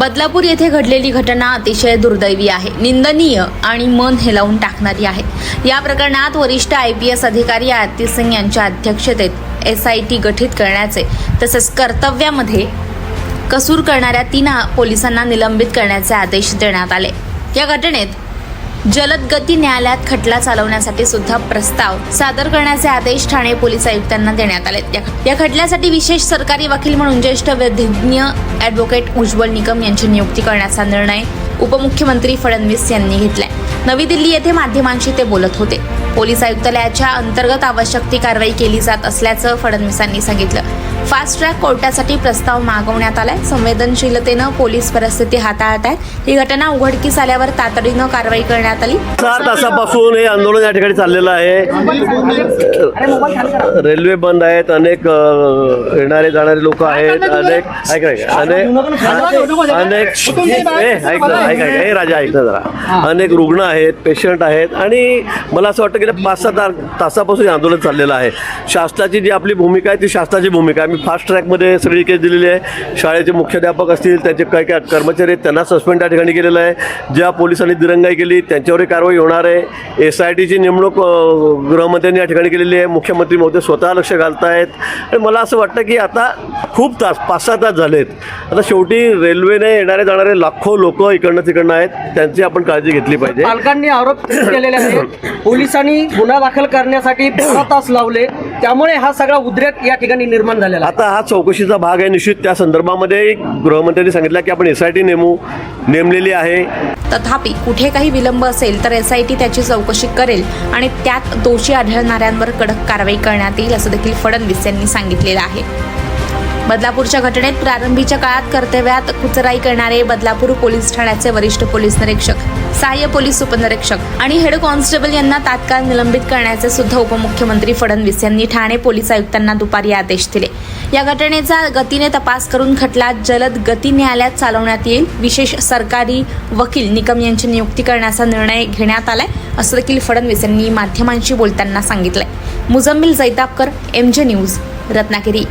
बदलापूर येथे घडलेली घटना अतिशय दुर्दैवी आहे. निंदनीय आणि मन हेलावून टाकणारी आहे. या प्रकरणात वरिष्ठ आय पी एस अधिकारी आरती सिंग यांच्या अध्यक्षतेत एस आय टी गठीत करण्याचे तसेच कर्तव्यामध्ये कसूर करणाऱ्या तीन पोलिसांना निलंबित करण्याचे आदेश देण्यात आले. या घटनेत जलद गती न्यायालयात खटला चालवण्यासाठी सुद्धा प्रस्ताव सादर करण्याचे आदेश ठाणे पोलीस आयुक्तांना देण्यात आले या- या खटल्यासाठी विशेष सरकारी वकील म्हणून ज्येष्ठ विधिज्ञ ॲडव्होकेट उज्ज्वल निकम यांची नियुक्ती करण्याचा निर्णय उपमुख्यमंत्री फडणवीस यांनी घेतलाय. नवी दिल्ली येथे माध्यमांशी ते बोलत होते. पोलीस आयुक्तालयाच्या अंतर्गत आवश्यक ती कारवाई केली जात असल्याचं फडणवीसांनी सांगितलं. फास्ट ट्रॅक कोर्टासाठी प्रस्ताव मागवण्यात आलाय. संवेदनशीलतेनं पोलीस परिस्थिती हाताळत आहेत. ही घटना उघडकीस आल्यावर तातडीनं कारवाई करण्यात आली. चार तासापासून हे आंदोलन या ठिकाणी चाललेलं आहे. रेल्वे बंद आहेत. अनेक येणारे जाणारे लोक आहेत. अनेक अनेक अनेक ऐक ऐक ऐक. राजा ऐक ना जरा. अनेक रुग्ण आहेत पेशंट आहेत. आणि मला असं वाटतं की पाच सहा ता- तासापासून हे आंदोलन चाललेलं आहे. शासनाची जी आपली भूमिका आहे ती शासनाची भूमिका आहे. मी फास्ट ट्रॅकमध्ये सगळी केस दिलेली आहे. शाळेचे मुख्याध्यापक असतील त्यांचे काही काही कर्मचारी आहेत त्यांना सस्पेंड त्या ठिकाणी केलेलं आहे. ज्या पोलिसांनी दिरंगाई केली त्यांच्यावरही कारवाई होणार आहे. एस आय टीची नेमणूक गृहमंत्र्यांनी या ठिकाणी केलेली आहे. मुख्यमंत्री महोदय स्वतः लक्ष घालतायत. आणि मला असं वाटतं की आता खूप तास पाच सहा तास झालेत. आता शेवटी रेल्वेने येणारे जाणारे लाखो लोक इकडनं तिकडनं आहेत. त्यांची आपण काळजी घेतली पाहिजे. पालकांनी आरोप केलेले आहेत. पोलिसांनी गुन्हा दाखल करण्यासाठी बारा तास लावले. त्यामुळे हा सगळा उद्रेक या ठिकाणी निर्माण झालेला आहे. आता हा चौकशीचा भाग आहे निश्चित. त्या संदर्भामध्ये गृहमंत्र्यांनी सांगितलं की आपण एस आय टी नेमू नेमलेली आहे. तथापि कुठे काही विलंब असेल तर एस आय टी त्याची चौकशी करेल आणि त्यात दोषी आढळणाऱ्यांवर कडक कारवाई करण्यात येईल असं देखील फडणवीस यांनी सांगितलेलं आहे. बदलापूरच्या घटनेत प्रारंभीच्या काळात कर्तव्यात कुचराई करणारे बदलापूर पोलीस ठाण्याचे वरिष्ठ पोलीस निरीक्षक सहाय्य पोलीस उपनिरीक्षक आणि हेड कॉन्स्टेबल यांना तात्काळ निलंबित करण्याचे सुद्धा उपमुख्यमंत्री फडणवीस यांनी ठाणे पोलीस आयुक्तांना दुपारी आदेश दिले. या घटनेचा गतीने तपास करून खटला जलद गती न्यायालयात चालवण्यात येईल. विशेष सरकारी वकील निकम यांची नियुक्ती करण्याचा निर्णय घेण्यात आलाय असं देखील फडणवीस यांनी माध्यमांशी बोलताना सांगितलंय. Mujammil Jaitapkar MJ news Ratnagiri.